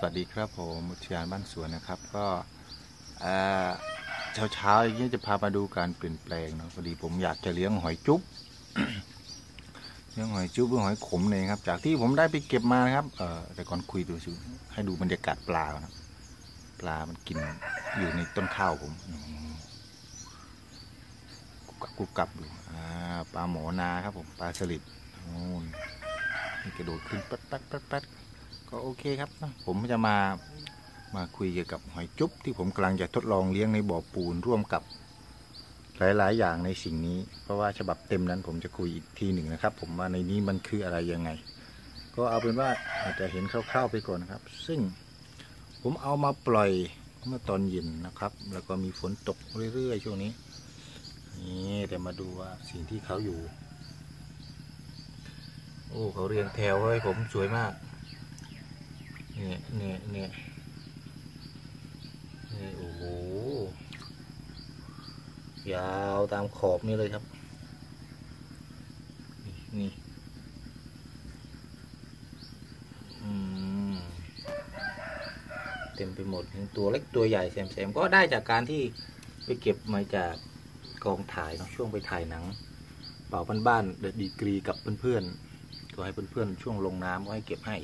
สวัสดีครับผมอุทยานบ้านสวนนะครับ ก็เช้าเช้าๆอย่างนี้จะพามาดูการเปลี่ยนแปลงเนาะพอดีผมอยากจะเลี้ยงหอยจุ๊บเลี้ยงหอยจุ๊บหรือหอยขมเนี่ยครับ จากที่ผมได้ไปเก็บมานะครับเออแต่ก่อนคุยดูสิให้ดูบรรยากาศปลานะปลามันกินอยู่ในต้นข้าวผมกุกกับกุกกับอยู่ปลาหมอนาครับผมปลาสลิดโอ้ยนี่กระโดดขึ้นแป๊ดแป๊ดแป๊ดแป๊ด ก็โอเคครับ ผมจะมามาคุยเกี่ยวกับหอยจุ๊บที่ผมกำลังจะทดลองเลี้ยงในบ่อปูนร่วมกับหลาย ๆ อย่างในสิ่งนี้ เพราะว่าฉบับเต็มนั้นผมจะคุยอีกทีหนึ่งนะครับ ผมว่าในนี้มันคืออะไรยังไง ก็เอาเป็นว่าอาจจะเห็นคร่าว ๆ ไปก่อนนะครับ ซึ่งผมเอามาปล่อยเมื่อตอนเย็นนะครับ แล้วก็มีฝนตกเรื่อย ๆ ช่วงนี้นี่แต่มาดูว่าสิ่งที่เขาอยู่ โอ้เขาเรียงแถวไว้ผมสวยมาก เนี่ยเนี่ยเนี่ยนี่โอ้โหยาวตามขอบนี่เลยครับ นี่นเต็มไปหมดทั้งตัวเล็กตัวใหญ่แซมๆก็ได้จากการที่ไปเก็บมาจากกองถ่ายเนาะช่วงไปถ่ายหนัง เป่าบ้านๆเดอะดีกรีกับเพื่อนๆก็ให้เพื่อนๆช่วงลงน้ำก็ให้เก็บให้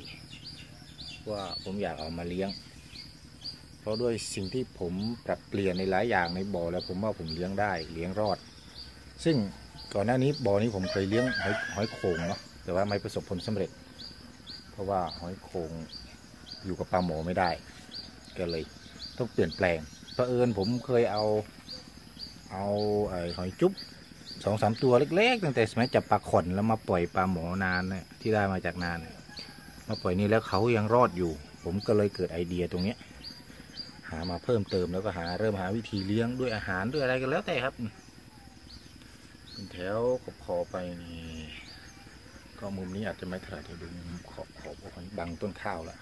ว่าผมอยากเอามาเลี้ยง เพราะด้วยสิ่งที่ผมปรับเปลี่ยนในหลายอย่างในบ่อแล้วผมว่าผมเลี้ยงได้เลี้ยงรอด ซึ่งก่อนหน้านี้บ่อนี้ผมเคยเลี้ยงหอยหอยโขงเนาะแต่ว่าไม่ประสบผลสำเร็จ เพราะว่าหอยโขงอยู่กับปลาหมอไม่ได้ ก็เลยต้องเปลี่ยนแปลงเผอิญผมเคยเอาเอาไอ้หอยจุ๊บสองสามตัวเล็กๆตั้งแต่สมัยจับปลาขอนแล้วมาปล่อยปลาหมอนานเนี่ยที่ได้มาจากนานเนี่ย มาปล่อยนี่แล้วเขายังรอดอยู่ ผมก็เลยเกิดไอเดียตรงเนี้ย หามาเพิ่มเติมแล้วก็หาเริ่มหาวิธีเลี้ยงด้วยอาหารด้วยอะไรกันแล้วแต่ครับเป็นแถวขอบขอไปนี่ก็มุมนี้อาจจะไม่ถนัดจะดูขอบขอบโอ้ยบังต้นข้าวแล้ว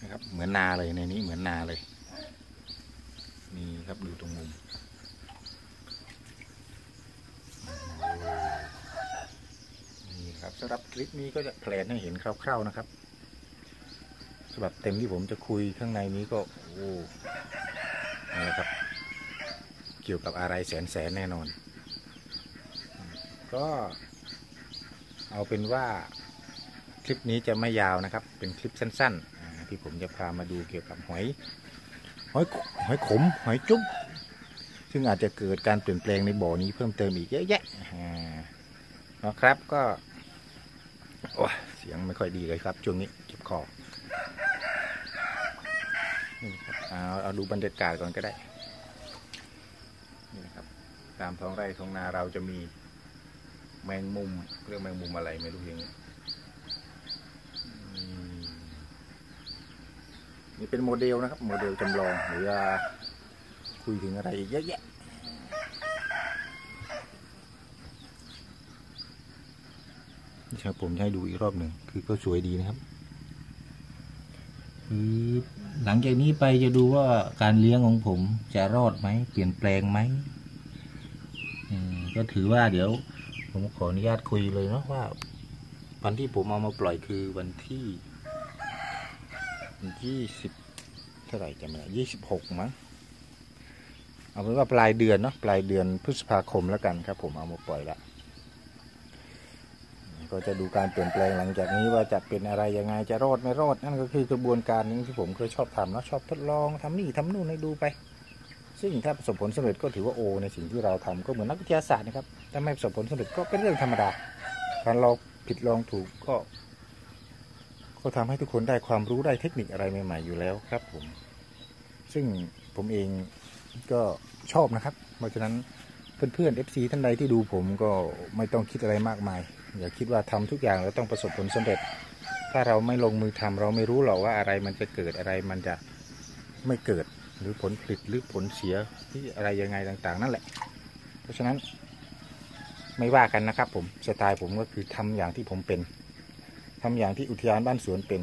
นะครับ เหมือนนาเลยในนี้เหมือนนาเลยนี่ครับดูตรงมุมนี่ครับ สำหรับคลิปนี้ก็จะแผลให้เห็นคร่าวๆนะครับฉบับเต็มที่ผมจะคุยข้างในนี้ก็โอ้นะครับ เกี่ยวกับอะไรแสนแสนแน่นอน ก็ เอาเป็นว่าคลิปนี้จะไม่ยาวนะครับ เป็นคลิปสั้นๆ ที่ผมจะพามาดูเกี่ยวกับหอยหอยหอยขมหอยจุ๊บซึ่งอาจจะเกิดการเปลี่ยนแปลงในบ่อนี้เพิ่มเติมอีกเยอะแยะนะครับก็ โอ้เสียงไม่ค่อยดีเลยครับ ช่วงนี้เจ็บคอนี่ครับเอาเอาดูบรรยากาศก่อนก็ได้ นี่นะครับ ตามท้องไร่ท้องนาเราจะมีแมงมุมเรียกแมงมุมอะไรไม่รู้อย่างนี้นี่เป็นโมเดลนะครับ โมเดลจำลองหรือคุยถึงอะไรอีกเยอะแยะ ครับ ผมจะให้ดูอีกรอบหนึ่งคือก็สวยดีนะครับคือหลังจากนี้ไปจะดูว่าการเลี้ยงของผมจะรอดไหมเปลี่ยนแปลงไหมอืมก็ถือว่าเดี๋ยว ผมขออนุญาตคุยเลยเนาะว่า วันที่ผมเอามาปล่อยคือวันที่ยี่สิบเท่าไหร่จำไม่ได้ยี่สิบหกมั้งเอาเป็นว่าปลายเดือนเนาะปลายเดือนพฤษภาคมแล้วกันครับ ผมเอามาปล่อยละ ก็จะดูการเปลี่ยนแปลงหลังจากนี้ว่าจะเป็นอะไรยังไงจะรอดไม่รอดนั่นก็คือกระบวนการนึงที่ผมเคยชอบทำนะชอบทดลองทำนี่ทำนู่นให้ดูไป ซึ่งถ้าประสบผลสำเร็จก็ถือว่าโอ ในสิ่งที่เราทำก็เหมือนนักวิทยาศาสตร์นะครับถ้าไม่ประสบผลสำเร็จก็เป็นเรื่องธรรมดาการลองผิดลองถูกก็ ก็ทำให้ทุกคนได้ความรู้ได้เทคนิคอะไรใหม่ ๆ อยู่แล้วครับผม ซึ่งผมเองก็ชอบนะครับ เพราะฉะนั้น เพื่อนๆ FC ท่านใดที่ดูผมก็ไม่ต้องคิดอะไรมากมาย อย่าคิดว่าทำทุกอย่างแล้วต้องประสบผลสำเร็จ ถ้าเราไม่ลงมือทำเราไม่รู้หรอกว่าอะไรมันจะเกิดอะไรมันจะไม่เกิดหรือผลผลิตหรือผลเสียที่อะไรยังไงต่างๆ นั่นแหละ เพราะฉะนั้นไม่ว่ากันนะครับ ผมสไตล์ผมก็คือทำอย่างที่ผมเป็นทำอย่างที่อุทยานบ้านสวนเป็น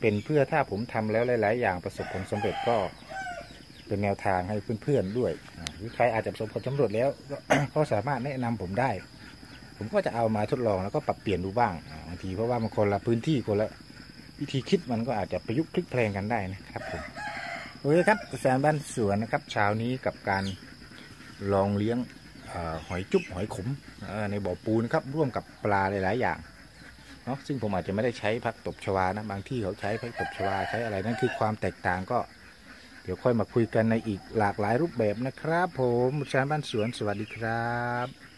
เป็นเพื่อถ้าผมทำแล้วหลาย ๆ อย่างประสบผลสำเร็จก็เป็นแนวทางให้เพื่อนๆด้วย หรือใครอาจจะประสบผลสำเร็จแล้วก็สามารถแนะนำผมได้ ผมก็จะเอามาทดลองแล้วก็ปรับเปลี่ยนดูบ้างบางทีเพราะว่ามันคนละพื้นที่คนละวิธีคิดมันก็อาจจะประยุกต์พลิกแพลงกันได้นะครับผมโอเคครับแฟนบ้านสวนนะครับเช้านี้กับการลองเลี้ยงอหอยจุ๊บหอยขมเอ่อในบ่อปูนะครับร่วมกับปลาหลาย ๆ อย่างเนาะซึ่งผมอาจจะไม่ได้ใช้พักตบชวานะบางที่เขาใช้พักตบชวาใช้อะไรนั่นคือความแตกต่างก็ ดี๋ยวค่อยมาคุยกันในอีกหลากหลายรูปแบบนะครับ ผมชานบ้านสวนสวัสดีครับ